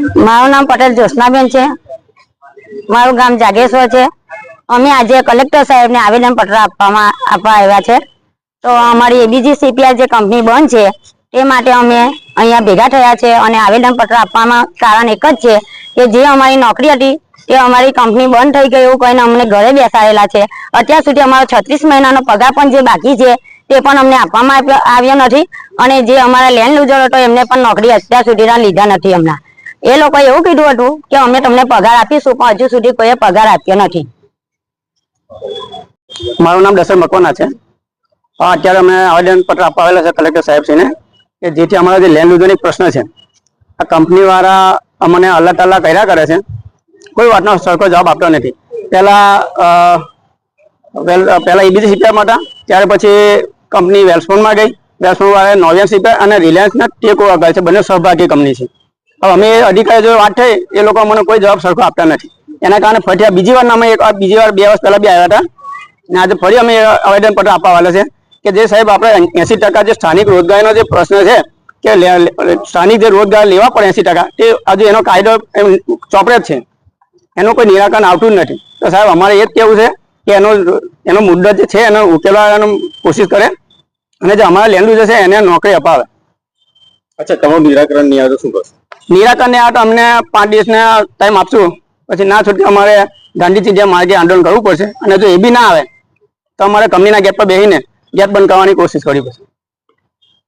મારું નામ પટેલ જ્યોત્સનાબેન છે. મારું ગામ જાગેશ્વર છે. અમે આજે કલેક્ટર સાહેબને આવેદન પત્ર આપવામાં, આપવા આવ્યા છે. તો અમારી એબીજી સીપીઆર જે કંપની બંધ છે, તે માટે અમે અહીંયા ભેગા થયા છે અને આવેદન પત્ર આપવામાં કારણ એક જ છે કે જે અમારી નોકરી હતી, તે અમારી કંપની બંધ થઈ ગઈ એવું કહીને અમને ઘરે બેસાડેલા છે. અત્યાર સુધી અમારો છત્રીસ મહિનાનો પગાર પણ જે બાકી છે, તે પણ અમને આપવામાં આવ્યો- નથી અને જે અમારા લેન્ડ યુઝર હતો, એમને પણ નોકરી અત્યાર સુધીના લીધા નથી હમણાં. એ લોકોએ એવું કીધું હતું કે અમે તમને પગાર આપીશું, પણ હજુ સુધી કોઈએ પગાર આપ્યો નથી. મારું નામ દશર મકવાના છે. અત્યારે અમે આવેદન પત્ર આપવા આવેલા છે કલેક્ટર સાહેબશ્રીને કે જેથી અમારા જે લેન્ડ યુઝરનો પ્રશ્ન છે, આ કંપની વાળા અમને અલ્લા તલ્લા કર્યા કરે છે. કોઈ વાતનો સરખો જવાબ આપતો નથી. પહેલા પહેલાં એબીસી સીપીઆરમાં હતા, ત્યાર પછી કંપની વેલ્સફોનમાં ગઈ. વેલ્સફોન વાળા નોવિયન સીપીઆર અને રિલાયન્સના ટેકો કરે છે, બંને સહભાગી કંપની છે. અમે અધિકારી જો વાત થઈ, એ લોકો મને કોઈ જવાબ સરખો આપતા નથી. એના કારણે ફરી બીજી વાર અમે એક બીજી વાર બે વર્ષ પહેલા બી આવ્યા હતા. અને આજે ફરી અમે આવેદન પત્ર આપવા વાળા છે કે જે સાહેબ આપણે એસી ટકા જે સ્થાનિક રોજગારીનો જે પ્રશ્ન છે કે સ્થાનિક જે રોજગાર લેવા પડે એસી ટકા, તે હજુ એનો કાયદો એમ ચોપડે જ છે. એનું કોઈ નિરાકરણ આવતું જ નથી. તો સાહેબ, અમારે એ જ કેવું છે કે એનો એનો મુદ્દો જે છે, એનો ઉકેલવાનો કોશિશ કરે અને જે અમારા લેન્ડ યુઝર છે, એને નોકરી અપાવે. અચ્છા, તમારું નિરાકરણ નહીં આવે શું કરશો? નિરાકરણને આ તો અમને પાંચ દિવસના ટાઈમ આપશું. પછી ના છૂટકે અમારે ગાંધીજી જે માર્ગે આંદોલન કરવું પડશે. અને જો એ બી ના આવે, તો અમારે કંપનીના ગેટ પર બેસીને ગેટ બંધ કરવાની કોશિશ કરવી પડશે.